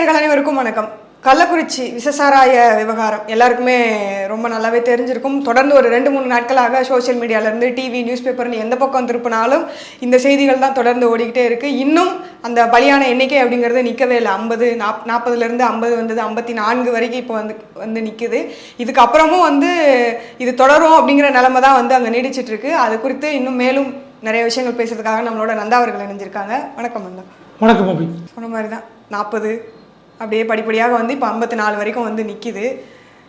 நேயர்கள் அனைவருக்கும் வணக்கம். கள்ளக்குறிச்சி விசசாராய விவகாரம் எல்லாருக்குமே ரொம்ப நல்லாவே தெரிஞ்சிருக்கும். தொடர்ந்து ஒரு ரெண்டு மூணு நாட்களாக சோஷியல் மீடியாவிலேருந்து டிவி நியூஸ் பேப்பர்னு எந்த பக்கம் திருப்பினாலும் இந்த செய்திகள் தான் தொடர்ந்து ஓடிக்கிட்டே இருக்குது இன்னும் அந்த பலியான எண்ணிக்கை அப்படிங்கிறது நிற்கவே இல்லை. ஐம்பது நாப் நாற்பதுலேருந்து ஐம்பது வந்தது ஐம்பத்தி நான்கு வரைக்கும் இப்போ வந்து வந்து நிற்குது இதுக்கப்புறமும் வந்து இது தொடரும் அப்படிங்கிற நிலைமை தான் வந்து அங்கே நீடிச்சிட்டு இருக்கு. அது குறித்து இன்னும் மேலும் நிறைய விஷயங்கள் பேசுறதுக்காக நம்மளோட நந்தா அவர்கள் இணைஞ்சிருக்காங்க. வணக்கம் நந்தா. வணக்கம் அபி. சொன்ன மாதிரி தான் நாற்பது அப்படியே படிப்படியாக வந்து இப்போ ஐம்பத்தி நாலு வரைக்கும் வந்து நிற்கிது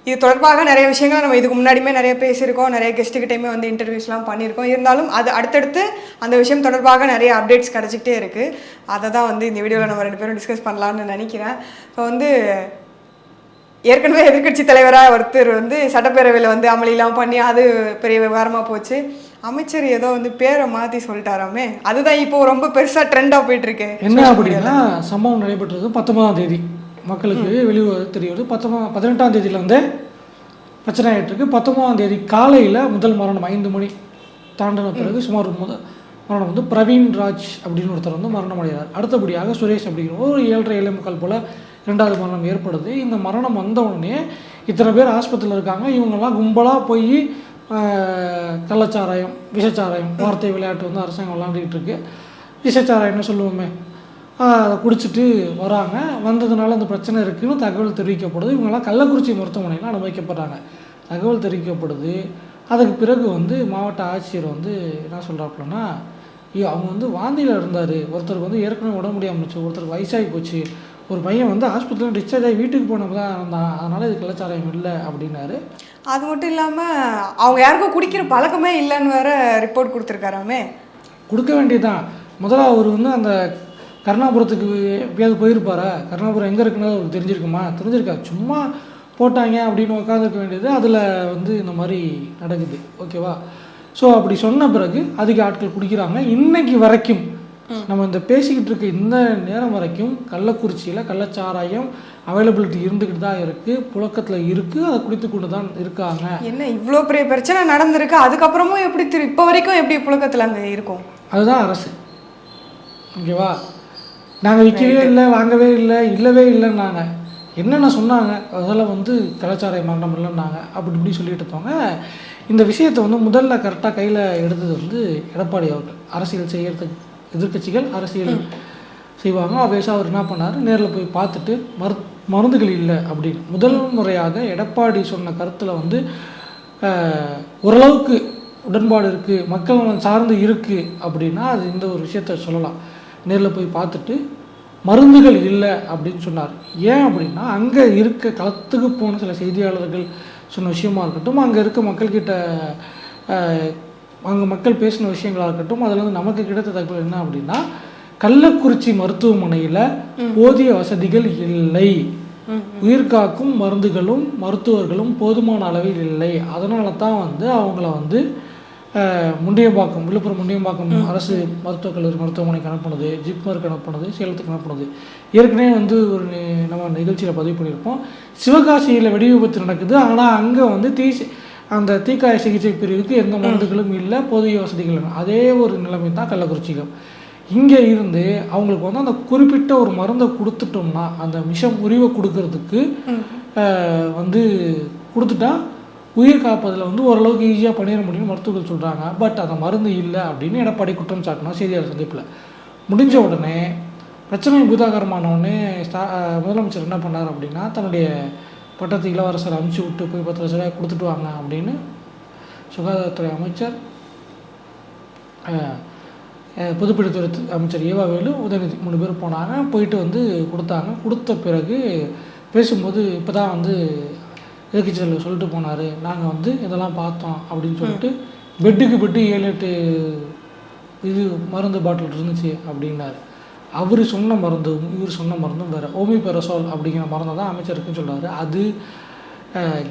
இது தொடர்பாக நிறைய விஷயங்களை நம்ம இதுக்கு முன்னாடியுமே நிறைய பேசியிருக்கோம். நிறைய கெஸ்ட்டுக்கிட்டையுமே வந்து இன்டர்வியூஸ்லாம் பண்ணியிருக்கோம். இருந்தாலும் அது அடுத்தடுத்து அந்த விஷயம் தொடர்பாக நிறைய அப்டேட்ஸ் கிடச்சிக்கிட்டே இருக்குது அதை தான் வந்து இந்த வீடியோவில் நம்ம ரெண்டு பேரும் டிஸ்கஸ் பண்ணலான்னு நினைக்கிறேன். இப்போ வந்து ஏற்கனவே எதிர்க்கட்சி தலைவராக ஒருத்தர் வந்து சட்டப்பேரவையில் வந்து அமளிலாம் பண்ணி அது பெரிய விவகாரமாக போச்சு. அமைச்சர் ஏதோ வந்து பேரை மாற்றி சொல்லிட்டாராமே. அதுதான் இப்போ ரொம்ப பெருசாக ட்ரெண்டாக போயிட்டுருக்கு என்ன அப்படின்னா சம்பவம் நடைபெற்றது பத்தொன்பதாம் தேதி. மக்களுக்கு வெளியே தெரிய வருது பத்தொன்பது பதினெட்டாம் தேதியில் வந்து பிரச்சனை ஆகிட்டு இருக்கு பத்தொன்பதாம் தேதி காலையில் முதல் மரணம் ஐந்து மணி தாண்டின பிறகு சுமார் முத மரணம் வந்து பிரவீன் ராஜ் அப்படின்னு ஒருத்தர் வந்து மரணம் அடைகிறார். அடுத்தபடியாக சுரேஷ் அப்படிங்கிற ஒரு ஏழரை ஏழை முக்கால் போல் ரெண்டாவது மரணம் ஏற்படுது. இந்த மரணம் வந்த உடனே இத்தனை பேர் ஆஸ்பத்திரியில் இருக்காங்க. இவங்கெல்லாம் கும்பலாக போய் கள்ளச்சாராயம் விஷச்சாராயம் வார்த்தை விளையாட்டு வந்து அரசாங்கம் விளையாண்டுக்கிட்டு இருக்கு. விஷச்சாராயம்னு சொல்லுவோமே. குடிச்சிட்டு வராங்க. வந்ததுனால அந்த பிரச்சனை இருக்குன்னு தகவல் தெரிவிக்கப்படுது. இவங்கெல்லாம் கள்ளக்குறிச்சி மருத்துவமனையில் அனுமதிக்கப்படுறாங்க. தகவல் தெரிவிக்கப்படுது. அதுக்கு பிறகு வந்து மாவட்ட ஆட்சியர் வந்து என்ன சொல்கிறாப்புலன்னா ஐயோ அவங்க வந்து வாந்தியில் இருந்தார். ஒருத்தருக்கு வந்து ஏற்கனவே உடம்பு முடியாமல் ஒருத்தருக்கு வயசாகி போச்சு. ஒரு பையன் வந்து ஹாஸ்பிட்டலில் டிஸ்சார்ஜ் ஆகி வீட்டுக்கு போனப்போ தான் இருந்தான். அதனால் இது கள்ளச்சாராயம் இல்லை அப்படின்னாரு. அது மட்டும் இல்லாமல் அவங்க யாருக்கும் குடிக்கிற பழக்கமே இல்லைன்னு வேற ரிப்போர்ட் கொடுத்துருக்காராமே. கொடுக்க வேண்டியதுதான். முதல்ல அவர் வந்து அந்த கருணாபுரத்துக்கு எப்பயாவது போயிருப்பாரா? கருணாபுரம் எங்கே இருக்குன்னு அவருக்கு தெரிஞ்சிருக்குமா? தெரிஞ்சிருக்கா? சும்மா போட்டாங்க அப்படின்னு உட்காந்துருக்க வேண்டியது அதில் வந்து இந்த மாதிரி நடக்குது. ஓகேவா? ஸோ அப்படி சொன்ன பிறகு அதிக ஆட்கள் குடிக்கிறாங்க. இன்னைக்கு வரைக்கும் நம்ம இந்த பேசிக்கிட்டு இருக்க இந்த நேரம் வரைக்கும் கள்ளக்குறிச்சியில் கள்ளச்சாராயம் அவைலபிலிட்டி இருந்துக்கிட்டு தான் இருக்குது புழக்கத்தில் இருக்குது அதை குடித்து கொண்டு தான் இருக்காங்க. என்ன இவ்வளோ பெரிய பிரச்சனை நடந்திருக்கு? அதுக்கப்புறமும் எப்படி திரு இப்போ வரைக்கும் எப்படி புழக்கத்தில் அங்கே இருக்கும்? அதுதான் அரசு. ஓகேவா? நாங்கள் விற்கவே இல்லை வாங்கவே இல்லை இல்லவே இல்லைன்னாங்க என்னென்ன சொன்னாங்க? அதெல்லாம் வந்து கலாச்சார மரணம் இல்லைன்னாங்க அப்படி இப்படி சொல்லிட்டு இருப்பாங்க இந்த விஷயத்தை வந்து முதல்ல கரெக்டாக கையில் எடுத்தது வந்து எடப்பாடி அவர்கள். அரசியல் செய்யறதுக்கு எதிர்க்கட்சிகள் அரசியல் செய்வாங்க. ஆபேஸாக அவர் என்ன பண்ணார்? நேரில் போய் பார்த்துட்டு மரு மருந்துகள் இல்லை அப்படின்னு. முதல் முறையாக எடப்பாடி சொன்ன கருத்தில் வந்து ஓரளவுக்கு உடன்பாடு இருக்குது மக்கள் சார்ந்து இருக்குது அப்படின்னா அது இந்த ஒரு விஷயத்த சொல்லலாம். நேரில் போய் பார்த்துட்டு மருந்துகள் இல்லை அப்படின்னு சொன்னார். ஏன் அப்படின்னா அங்கே இருக்க களத்துக்கு போன சில செய்தியாளர்கள் சொன்ன விஷயமா இருக்கட்டும் அங்கே இருக்க மக்கள்கிட்ட அங்கே மக்கள் பேசின விஷயங்களாக இருக்கட்டும் அதில் வந்து நமக்கு கிடைத்த தகவல் என்ன அப்படின்னா கள்ளக்குறிச்சி மருத்துவமனையில் போதிய வசதிகள் இல்லை. உயிர் காக்கும் மருந்துகளும் மருத்துவர்களும் போதுமான அளவில் இல்லை. அதனால தான் வந்து அவங்கள வந்து முண்டியம்பாக்கம் விழுப்புரம் முண்டியம்பாக்கம் அரசு மருத்துவக் கல்லூரி மருத்துவமனைக்கு அனுப்புனது ஜிப்மருக்கு அனுப்புனது சேலத்துக்கு அனுப்புனது. ஏற்கனவே வந்து ஒரு நம்ம நிகழ்ச்சியில் பதிவு பண்ணியிருப்போம். சிவகாசியில் வெடி விபத்து நடக்குது. ஆனால் அங்கே வந்து தீ அந்த தீக்காய சிகிச்சை பிரிவுக்கு எந்த மருந்துகளும் இல்லை போதிய வசதிகள் இல்லை. அதே ஒரு நிலைமை தான் கள்ளக்குறிச்சிகள் இங்கே இருந்து அவங்களுக்கு வந்து அந்த குறிப்பிட்ட ஒரு மருந்தை கொடுத்துட்டோம்னா அந்த விஷம் முறிவை கொடுக்கறதுக்கு வந்து கொடுத்துட்டா உயிர் காப்பதில் வந்து ஓரளவுக்கு ஈஸியாக பண்ணிட முடியும்னு மருத்துவர்கள் சொல்கிறாங்க பட் அந்த மருந்து இல்லை அப்படின்னு எடப்பாடி குற்றம் சாட்டினா செய்தியாளர் சந்திப்பில். முடிஞ்ச உடனே பிரச்சனை பூதாகரமானவுடனே ஸ்டா முதலமைச்சர் என்ன பண்ணார் அப்படின்னா தன்னுடைய பட்டத்து இளவரசர் அனுப்பிச்சி விட்டு போய் பத்து லட்ச ரூபாய் கொடுத்துட்டு வாங்க அப்படின்னு சுகாதாரத்துறை அமைச்சர் ஆஹ், பொதுப்பணித்துறை அமைச்சர் ஏவாவேலு உதயநிதி மூணு பேர் போனாங்க. போயிட்டு வந்து கொடுத்தாங்க. கொடுத்த பிறகு பேசும்போது இப்போ தான் வந்து எதிர்கட்சியில் சொல்லிட்டு போனார். நாங்கள் வந்து இதெல்லாம் பார்த்தோம் அப்படின்னு சொல்லிட்டு பெட்டுக்கு பெட்டு ஏழு எட்டு இது மருந்து பாட்டில் இருந்துச்சு அப்படின்னாரு. அவர் சொன்ன மருந்தும் இவர் சொன்ன மருந்தும் வேறு. ஓமிபெரசோல் அப்படிங்கிற மருந்தை தான் அமைச்சருக்குன்னு சொல்றாரு. அது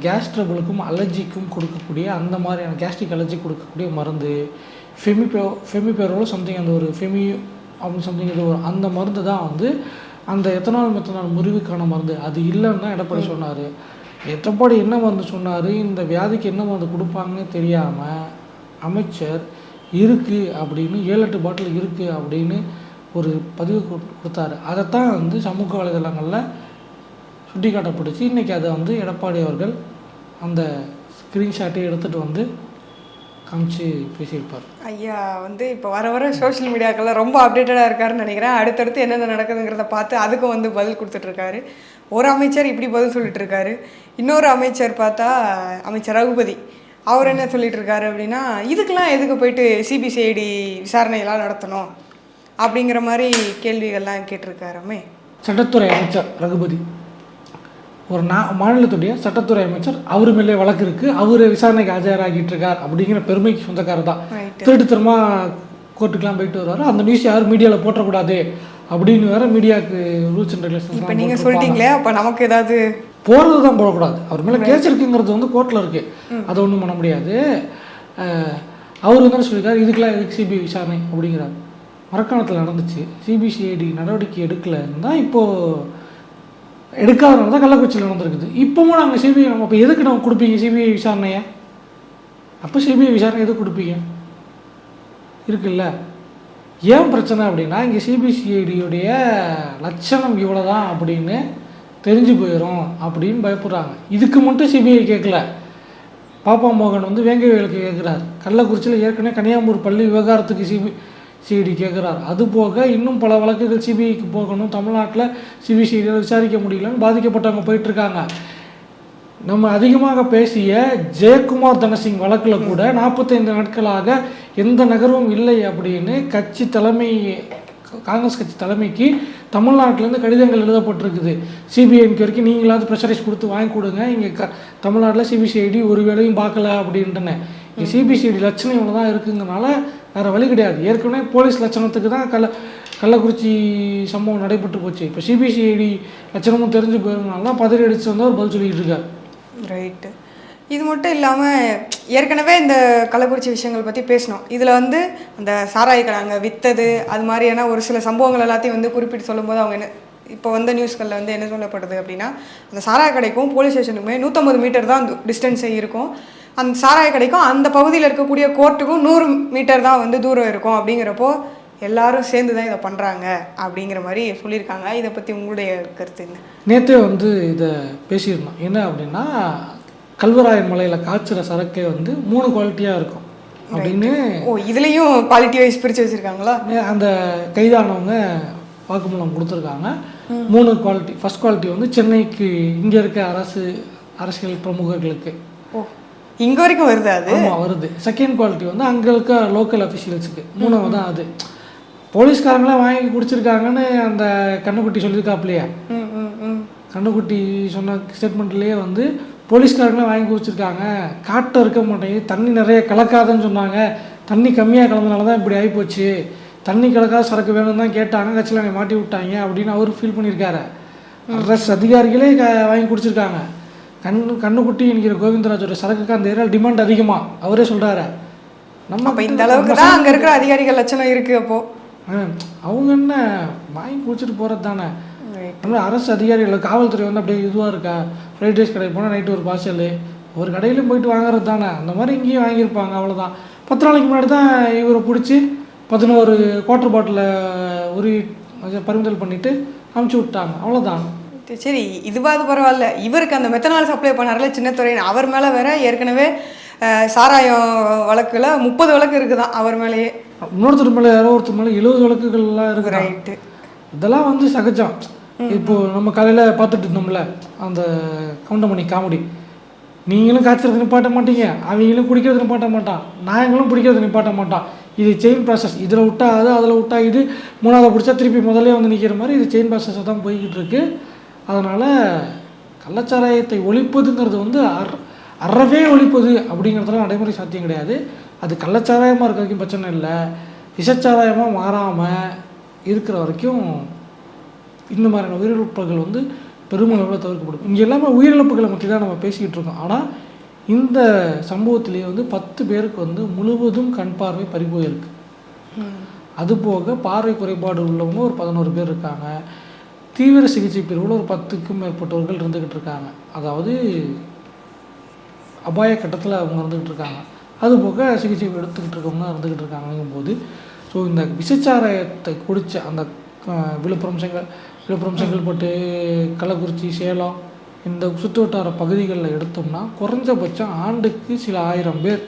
கேஸ் ட்ரபிளுக்கும் அலர்ஜிக்கும் கொடுக்கக்கூடிய அந்த மாதிரியான கேஸ்ட்ரிக் அலர்ஜி கொடுக்கக்கூடிய மருந்து. ஃபெமிபோ ஃபெமிபெரோல் சம்திங் அந்த ஒரு ஃபெமி அப்படின்னு சம்திங் இது ஒரு அந்த மருந்து தான் வந்து அந்த எத்தனால் மெத்தனால் முறிவுக்கான மருந்து. அது இல்லைன்னு தான் எடப்பாடி சொன்னார். எடப்பாடி என்ன மருந்து சொன்னார்? இந்த வியாதிக்கு என்ன மருந்து கொடுப்பாங்கன்னு தெரியாமல் அமைச்சர் இருக்குது அப்படின்னு ஏழு எட்டு பாட்டில் இருக்குது அப்படின்னு ஒரு பதிவு கொடு- கொடுத்தாரு. அதைத்தான் வந்து சமூக வலைதளங்களில் சுட்டி காட்டப்பட்டுச்சு இன்றைக்கி அதை வந்து எடப்பாடி அவர்கள் அந்த ஸ்க்ரீன்ஷாட்டை எடுத்துகிட்டு வந்து காமிச்சு பேசியிருப்பார். ஐயா வந்து இப்போ வர வர சோஷியல் மீடியாக்கெல்லாம் ரொம்ப அப்டேட்டடாக இருக்காருன்னு நினைக்கிறேன். அடுத்தடுத்து என்னென்ன நடக்குதுங்கிறத பார்த்து அதுக்கும் வந்து பதில் கொடுத்துட்ருக்காரு. ஒரு அமைச்சர் இப்படி பதில் சொல்லிட்டு இருக்காரு இன்னொரு அமைச்சர் பார்த்தா அமைச்சர் ரகுபதி. அவர் என்ன சொல்லிட்டு இருக்காரு அப்படின்னா இதுக்கெல்லாம் எதுக்கு போயிட்டு சிபிசிஐடி விசாரணையெல்லாம் நடத்தணும்? அப்படிங்கிற மாதிரி கேள்விகள்லாம் கேட்டிருக்காருமே. சட்டத்துறை அமைச்சர் ரகுபதி. ஒரு நா மாநிலத்துடைய சட்டத்துறை அமைச்சர் அவர் மேலே வழக்கு இருக்குது அவர் விசாரணைக்கு ஆஜராகிட்டு இருக்கார் அப்படிங்கிற பெருமைக்கு சொந்தக்காரர் தான். Right. திருட்டுத்தனமா கோர்ட்டுக்கெலாம் போயிட்டு வருவார். அந்த நியூஸ் யாரும் மீடியாவில் போட்டக்கூடாது அப்படின்னு வேற மீடியாவுக்கு ரூல்ஸ் அண்ட் இப்போ ரெகுலேஷன் நீங்கள் சொல்லிட்டீங்களே அப்போ நமக்கு ஏதாவது போகிறது தான் போடக்கூடாது. அவர் மேலே கேஸ் இருக்குங்கிறது வந்து கோர்ட்டில் இருக்குது அதை ஒன்றும் பண்ண முடியாது. அவர் வந்து என்ன சொல்லியிருக்காரு? இதுக்கெல்லாம் எதுக்கு சிபிஐ விசாரணை அப்படிங்கிறார். மரக்காணத்தில் நடந்துச்சு. சிபிசிஐடி நடவடிக்கை எடுக்கலைன்னு தான் இப்போது எடுக்காதனால தான் கள்ளக்குறிச்சியில் நடந்திருக்குது. இப்போவும் நாங்கள் சிபிஐ நம்ம இப்போ எதுக்கு நம்ம கொடுப்பீங்க சிபிஐ விசாரணையை? அப்போ சிபிஐ விசாரணை எதுக்கு கொடுப்பீங்க? இருக்குல்ல. ஏன் பிரச்சனை அப்படின்னா இங்கே சிபிசிஐடியுடைய லட்சணம் இவ்வளோ தான் அப்படின்னு தெரிஞ்சு போயிடும் அப்படின்னு பயப்படுறாங்க. இதுக்கு மட்டும் சிபிஐ கேட்கல. பாப்பா மோகன் வந்து வேங்கை வேலுக்கு கேட்குறாரு கள்ளக்குறிச்சியில் ஏற்கனவே கன்னியாகுமரி பள்ளி விவகாரத்துக்கு சிபி சிஐடி கேட்குறாரு அது போக இன்னும் பல வழக்குகள் சிபிஐக்கு போகணும். தமிழ்நாட்டில் சிபிசிஐடியில் விசாரிக்க முடியலன்னு பாதிக்கப்பட்டவங்க போயிட்டுருக்காங்க. நம்ம அதிகமாக பேசிய ஜெயக்குமார் தனசிங் வழக்கில் கூட நாற்பத்தைந்து நாட்களாக எந்த நகர்வும் இல்லை அப்படின்னு கட்சி தலைமை காங்கிரஸ் கட்சி தலைமைக்கு தமிழ்நாட்டிலேருந்து கடிதங்கள் எழுதப்பட்டிருக்குது. சிபிஐ வரைக்கும் நீங்களாவது ப்ரெஷரைஸ் கொடுத்து வாங்கி கொடுங்க. இங்கே க தமிழ்நாட்டில் சிபிசிஐடி ஒரு வேலையும் பார்க்கல அப்படின்ட்டுன்னு இங்கே சிபிசிஐடி லட்சணம் இவ்வளோ தான் இருக்குங்கனால வேறு வழி கிடையாது. ஏற்கனவே போலீஸ் லட்சணத்துக்கு தான் கள்ள கள்ளக்குறிச்சி சம்பவம் நடைபெற்று போச்சு. இப்போ சிபிசிஐடி லட்சணமும் தெரிஞ்சு போயிருந்தனால தான் பதறி அடித்து வந்து அவர் பதில் சொல்லிக்கிட்டு இருக்கார். ரைட்டு இது மட்டும் இல்லாமல் ஏற்கனவே இந்த கள்ளக்குறிச்சி விஷயங்கள் பற்றி பேசினோம். இதில் வந்து அந்த சாராய் கடாங்க விற்றது அது மாதிரியான ஒரு சில சம்பவங்கள் எல்லாத்தையும் வந்து குறிப்பிட்டு சொல்லும்போது அவங்க என்ன இப்போ வந்த நியூஸ்களில் வந்து என்ன சொல்லப்படுது அப்படின்னா அந்த சாராய கடைக்கும் போலீஸ் ஸ்டேஷனுக்குமே நூற்றம்பது மீட்டர் தான் டிஸ்டன்ஸே இருக்கும். அந்த சாராய கடைக்கும் அந்த பகுதியில் இருக்கக்கூடிய கோர்ட்டுக்கும் நூறு மீட்டர் தான் வந்து தூரம் இருக்கும் அப்படிங்கிறப்போ எல்லாரும் சேர்ந்து தான் இதை பண்ணுறாங்க அப்படிங்கிற மாதிரி சொல்லியிருக்காங்க. இதை பற்றி உங்களுடைய கருத்து என்ன? நேற்றே வந்து இதை பேசியிருந்தோம். என்ன அப்படின்னா கல்வராயன் மலையில் காய்ச்சுற சரக்கே வந்து மூணு குவாலிட்டியாக இருக்கும் அப்படின்னு ஓ இதுலேயும் குவாலிட்டி வைஸ் பிரித்து வச்சுருக்காங்களா? அந்த கைதானவங்க வாக்குமூலம் கொடுத்துருக்காங்க. மூணு குவாலிட்டி ஃபர்ஸ்ட் குவாலிட்டி வந்து சென்னைக்கு இங்கே இருக்க அரசு அரசியல் பிரமுகர்களுக்கு. ஓ. இங்க வரைக்கும் வருது அது. ஆமாம் வருது. செகண்ட் குவாலிட்டி வந்து அங்கே இருக்க லோக்கல் அஃபிஷியல்ஸுக்கு மூணாவது தான் அது. போலீஸ்காரங்களாம் வாங்கி குடிச்சிருக்காங்கன்னு அந்த கண்ணுக்குட்டி சொல்லியிருக்காப்லையா? கண்ணுக்குட்டி சொன்ன ஸ்டேட்மெண்ட்லேயே வந்து போலீஸ்காரங்களாம் வாங்கி குடிச்சிருக்காங்க. காட்டம் இருக்க மாட்டேங்குது. தண்ணி நிறைய கலக்காதுன்னு சொன்னாங்க. தண்ணி கம்மியாக கலந்தனால தான் இப்படி ஆகிப்போச்சு தண்ணி கலக்காத சரக்கு வேணும்னு தான் கேட்டாங்க. கட்சியில் மாட்டி விட்டாங்க அப்படின்னு அவர் ஃபீல் பண்ணியிருக்காரு. அரசு அதிகாரிகளே க வாங்கி குடிச்சிருக்காங்க. கண்ணு கண்ணுக்குட்டி என்கிற கோவிந்தராஜோட சரக்குக்கு அந்த ஏரியாவில் டிமாண்ட் அதிகமாக அவரே சொல்கிறாரு நம்ம அப்ப இந்த அளவுக்கு தான் அங்க இருக்கிற அதிகாரிகள் லட்சணம் இருக்கு அப்போ. ஆ, அவங்க என்ன வாங்கி குடிச்சிட்டு போகிறது தானே? நம்ம அரசு அதிகாரிகள் காவல்துறை வந்து அப்படியே இதுவாக இருக்கா? ஃப்ரைட் ரைஸ் கடைக்கு போனால் நைட்டு ஒரு பார்சல் ஒரு கடையிலும் போயிட்டு வாங்குறது தானே. அந்த மாதிரி இங்கேயும் வாங்கியிருப்பாங்க அவ்வளோதான் பத்து நாளைக்கு முன்னாடி தான் இவரை பிடிச்சி பதினோரு குவார்டர் பாட்டில் உரி பறிமுதல் பண்ணிவிட்டு அமுச்சு விட்டாங்க. அவ்வளோதான் சரி இதுவாது பரவாயில்ல இவருக்கு அந்த மெத்தனால் சப்ளை பண்ணார்ல சின்னத்துறையின் அவர் மேலே வேற ஏற்கனவே சாராயம் வழக்குல முப்பது வழக்கு இருக்குதான் அவர் மேலேயே. இன்னொருத்தர் மேலே யாரோ ஒருத்தர் மேலே எழுபது வழக்குகள்லாம் இருக்கிறாங்க ரைட்டு இதெல்லாம் வந்து சகஜம். இப்போ நம்ம காலையில் பார்த்துட்டு இருந்தோம்ல அந்த கவுண்டமணி காமெடி. நீங்களும் காய்ச்சறது நிப்பாட்ட மாட்டீங்க. அவங்களும் குடிக்கிறது நிப்பாட்ட மாட்டான். நாங்களும் பிடிக்கிறது நிப்பாட்ட மாட்டான். இது செயின் ப்ராசஸ் இதில் விட்டா அது அதில் விட்டா இது மூணாவது பிடிச்சா திருப்பி முதல்ல வந்து நிற்கிற மாதிரி இது செயின் ப்ராசஸாக தான் போய்கிட்டு இருக்கு. அதனால் கள்ளச்சாராயத்தை ஒழிப்பதுங்கிறது வந்து அற அறவே ஒழிப்பது அப்படிங்கிறதுலாம் நடைமுறை சாத்தியம் கிடையாது. அது கள்ளச்சாராயமாக இருக்க வரைக்கும் பிரச்சனை இல்லை. விஷச்சாராயமாக மாறாமல் இருக்கிற வரைக்கும் இந்த மாதிரியான உயிரிழப்புகள் வந்து பெருமளவில் தவிர்க்கப்படும். இங்கே எல்லாமே உயிரிழப்புகளை பற்றி தான் நம்ம பேசிக்கிட்டு இருக்கோம். ஆனால் இந்த சம்பவத்திலேயே வந்து பத்து பேருக்கு வந்து முழுவதும் கண் பார்வை பறிபோயிருக்கு. அதுபோக பார்வை குறைபாடு உள்ளவங்க ஒரு பதினோரு பேர் இருக்காங்க. தீவிர சிகிச்சை பிரிவில் ஒரு பத்துக்கும் மேற்பட்டவர்கள் இருந்துக்கிட்டு இருக்காங்க. அதாவது அபாய கட்டத்தில் அவங்க இருந்துக்கிட்டு இருக்காங்க. அதுபோக சிகிச்சை எடுத்துக்கிட்டு இருக்கவங்க இருந்துக்கிட்டு இருக்காங்கங்கும்போது ஸோ இந்த விஷச்சாராயத்தை குடித்த அந்த விழுப்புரம் செங்கல் விழுப்புரம் செங்கல்பட்டு கள்ளக்குறிச்சி சேலம் இந்த சுற்றுவட்டார பகுதிகளில் எடுத்தோம்னா குறைஞ்சபட்சம் ஆண்டுக்கு சில ஆயிரம் பேர்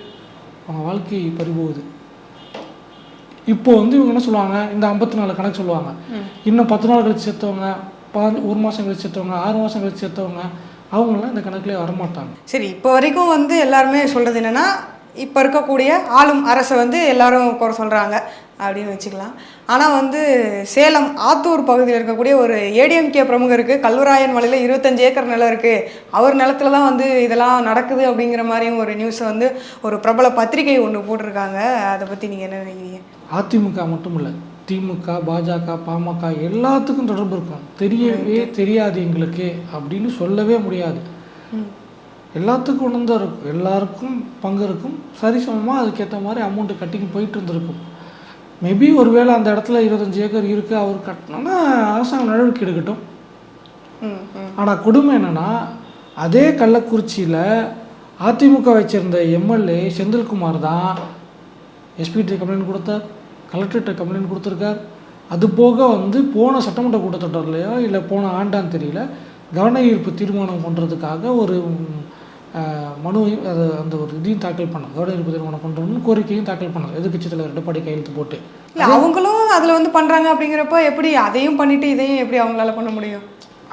அவங்க வாழ்க்கை பறிபோகுது. இப்போ வந்து இவங்க என்ன சொல்லுவாங்க? இந்த ஐம்பத்தி நாலு கணக்கு சொல்லுவாங்க. இன்னும் பத்து நாள் கழிச்சு செத்தவங்க பாஞ்சு ஒரு மாதம் கழிச்சு செத்தவங்க ஆறு மாதம் கழிச்சு செத்தவங்க அவங்களாம் இந்த கணக்குலேயே வரமாட்டாங்க. சரி இப்போ வரைக்கும் வந்து எல்லாருமே சொல்கிறது என்னென்னா இப்போ இருக்கக்கூடிய ஆளும் அரசை வந்து எல்லாரும் குறை சொல்கிறாங்க அப்படின்னு வச்சுக்கலாம். ஆனால் வந்து சேலம் ஆத்தூர் பகுதியில் இருக்கக்கூடிய ஒரு ஏடிஎம்கே பிரமுகருக்கு கல்வராயன் மலையில் இருபத்தஞ்சு ஏக்கர் நிலம் இருக்குது அவர் நிலத்துல தான் வந்து இதெல்லாம் நடக்குது அப்படிங்கிற மாதிரியும் ஒரு நியூஸை வந்து ஒரு பிரபல பத்திரிகை ஒன்று போட்டிருக்காங்க. அதை பற்றி நீங்கள் என்ன நினைக்கிறீங்க? அதிமுக மட்டும் இல்லை திமுக பாஜக பாமக எல்லாத்துக்கும் தொடர்பு இருக்கும். தெரியவே தெரியாது எங்களுக்கு அப்படின்னு சொல்லவே முடியாது. எல்லாத்துக்கும் தான் இருக்கும். எல்லாருக்கும் பங்கு இருக்கும். சரிசமமாக அதுக்கேற்ற மாதிரி அமௌண்ட்டு கட்டிங்க போயிட்டு இருந்திருக்கும். மேபி ஒருவேளை அந்த இடத்துல இருபத்தஞ்சு ஏக்கர் இருக்குது அவர் கட்டினோன்னா அரசாங்கம் நடவடிக்கை எடுக்கட்டும். ஆனால் கொடுமை என்னன்னா அதே கள்ளக்குறிச்சியில் அதிமுக வச்சிருந்த எம்எல்ஏ செந்தில்குமார் தான் எஸ்பிகிட்ட கம்ப்ளைண்ட் கொடுத்தார் கலெக்டர்கிட்ட கம்ப்ளைண்ட் கொடுத்துருக்கார். அது போக வந்து போன சட்டமன்ற கூட்டத்தொடர்லையோ இல்லை போன ஆண்டான்னு தெரியல கவன ஈர்ப்பு தீர்மானம் பண்ணுறதுக்காக ஒரு மனுவையும் அது அந்த ஒரு இதையும் தாக்கல் பண்ணார் கவன ஈர்ப்பு தீர்மானம் பண்ணுறோம்னு கோரிக்கையும் தாக்கல் பண்ணார் எதிர்க்கட்சி தலைவர் எடப்பாடி கையெழுத்து போட்டு. இல்லை அவங்களும் அதில் வந்து பண்ணுறாங்க அப்படிங்கிறப்ப எப்படி அதையும் பண்ணிட்டு இதையும் எப்படி அவங்களால பண்ண முடியும்?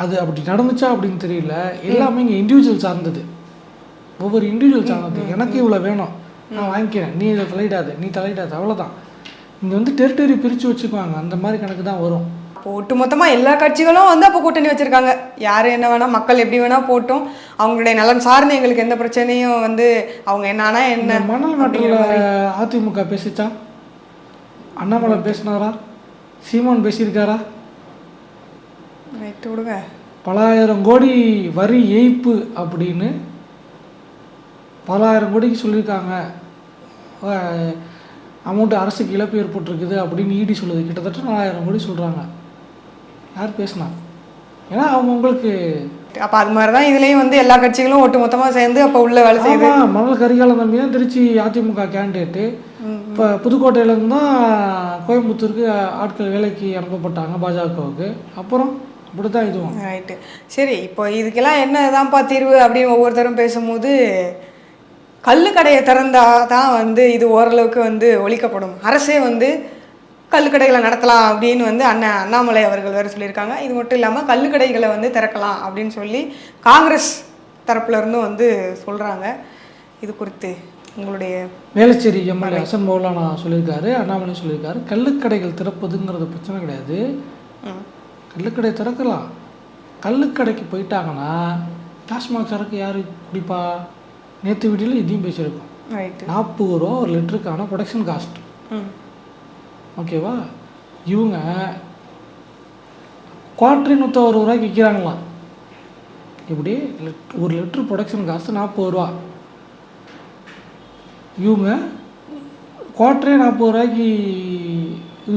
அது அப்படி நடந்துச்சா அப்படின்னு தெரியல. எல்லாமே இங்கே இண்டிவிஜுவல் சார்ந்தது. ஒவ்வொரு இண்டிவிஜுவல் சார்ந்தது. எனக்கு இவ்வளோ வேணும். நான் வாங்கிக்கிறேன். நீ இதை தலையிடாத. நீ தலையிடாத. அவ்வளோதான் இங்கே வந்து டெரிட்டரி பிரித்து வச்சுக்குவாங்க. அந்த மாதிரி கணக்கு தான் வரும். அப்போ ஒட்டுமொத்தமாக எல்லா கட்சிகளும் வந்து அப்போ கூட்டணி வச்சுருக்காங்க. யார் என்ன வேணால் மக்கள் எப்படி வேணால் போட்டும். அவங்களுடைய நலன் சார்ந்து எங்களுக்கு எந்த பிரச்சனையும் வந்து அவங்க என்னன்னா என்ன மணல் நாட்டில் அதிமுக பேசிச்சா? அண்ணாமலை பேசினாரா? சீமான் பேசியிருக்காரா? ரைட்டு விடுங்க. பலாயிரம் கோடி வரி ஏய்ப்பு அப்படின்னு பலாயிரம் கோடிக்கு சொல்லியிருக்காங்க. அமௌண்ட்டு அரசுக்கு இழப்பு ஏற்பட்டிருக்குது அப்படின்னு ஈடி சொல்லுது. கிட்டத்தட்ட நாலாயிரம் கோடி சொல்கிறாங்க யார் பேசுனா? ஏன்னா அவங்க உங்களுக்கு அப்போ அது மாதிரி தான் இதுலேயும் வந்து எல்லா கட்சிகளும் ஒட்டு மொத்தமாக சேர்ந்து அப்போ உள்ள வேலை செய்யுது. மணல் கரிகாலம் தம்பி தான் திருச்சி அதிமுக கேண்டிடேட்டு இப்போ புதுக்கோட்டையிலேருந்து தான் கோயம்புத்தூருக்கு ஆட்கள் வேலைக்கு அனுப்பப்பட்டாங்க பாஜகவுக்கு. அப்புறம் இப்படி தான் இதுவும் ரைட்டு சரி இப்போ இதுக்கெல்லாம் என்ன தான்ப்பா தீர்வு அப்படின்னு ஒவ்வொருத்தரும் பேசும்போது கள்ளு கடையை திறந்தா தான் வந்து இது ஓரளவுக்கு வந்து ஒழிக்கப்படும். அரசே வந்து கள்ளுக்கடைகளை நடத்தலாம் அப்படின்னு வந்து அண்ணன் அண்ணாமலை அவர்கள் வேறு சொல்லியிருக்காங்க. இது மட்டும் இல்லாமல் கள்ளுக்கடைகளை வந்து திறக்கலாம் அப்படின்னு சொல்லி காங்கிரஸ் தரப்புல இருந்தும் வந்து சொல்கிறாங்க இது குறித்து உங்களுடைய வேளச்சேரி எம்எல்ஏ ஹசன் மௌலானா சொல்லியிருக்காரு அண்ணாமலை சொல்லியிருக்காரு. கள்ளுக்கடைகள் திறப்பதுங்கிறது பிரச்சனை கிடையாது. ம், கள்ளுக்கடை திறக்கலாம். கள்ளுக்கடைக்கு போயிட்டாங்கன்னா டாஸ்மாக் சரக்கு யார் குடிப்பா? நேற்று வீட்டில் இதையும் பேசியிருக்கோம். நாற்பது ரூபா ஒரு லிட்டருக்கான ப்ரொடக்ஷன் காஸ்ட் ம். ஓகேவா இவங்க குவார்ட்ரு நூற்றொரு ரூபாய்க்கு விற்கிறாங்களாம் இப்படி ஒரு லிட்டர் ப்ரொடக்ஷன் காசு நாற்பது ரூபா. இவங்க குவார்ட்டரே நாற்பது ரூபாய்க்கு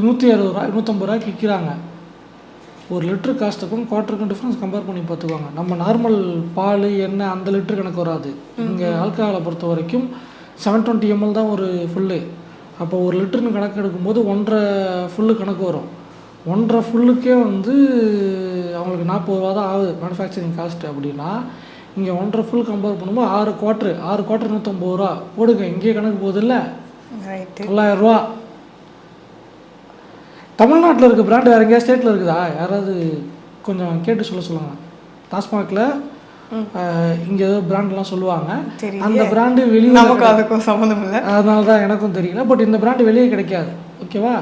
நூற்றி அறுபது ரூபா நூற்றம்பது ரூபாய்க்கு விற்கிறாங்க ஒரு லிட்டர் காஸ்ட்டுக்கும் குவார்ட்டருக்கும் டிஃப்ரென்ஸ் கம்பேர் பண்ணி பார்த்துக்குவாங்க நம்ம நார்மல் பால் எண்ணெய் அந்த லிட்டர் கணக்கு வராது. இங்கே ஆல்கஹாலை பொறுத்த வரைக்கும் செவன் டுவெண்ட்டி எம்எல் தான் ஒரு ஃபுல்லு அப்போ ஒரு லிட்டர்னு கணக்கு எடுக்கும்போது ஒன்றரை ஃபுல்லு கணக்கு வரும். ஒன்றரை ஃபுல்லுக்கே வந்து அவங்களுக்கு நாற்பது ரூபா தான் ஆகுது மேனுஃபேக்சரிங் காஸ்ட் அப்படின்னா இங்கே ஒன்றரை ஃபுல் கம்பேர் பண்ணும்போது ஆறு குவார்ட்ரு ஆறு குவார்ட்ரு நூற்றம்பது ரூபா. போடுங்க இங்கேயே கணக்கு போகுதுல்ல? தொள்ளாயிரம் ரூபா. தமிழ்நாட்டில் இருக்க பிராண்டு வேற எங்கேயா ஸ்டேட்டில் இருக்குதா? யாராவது கொஞ்சம் கேட்டு சொல்ல சொல்லுங்க. டாஸ்மாகில் இங்கே ஏதோ பிராண்ட்லாம் சொல்லுவாங்க. அந்த பிராண்டு நமக்கு அதுக்கும் சம்மந்தம் இல்லை அதனால தான் எனக்கும் தெரியல. பட் இந்த பிராண்டு வெளியே கிடைக்காது. ஓகேவா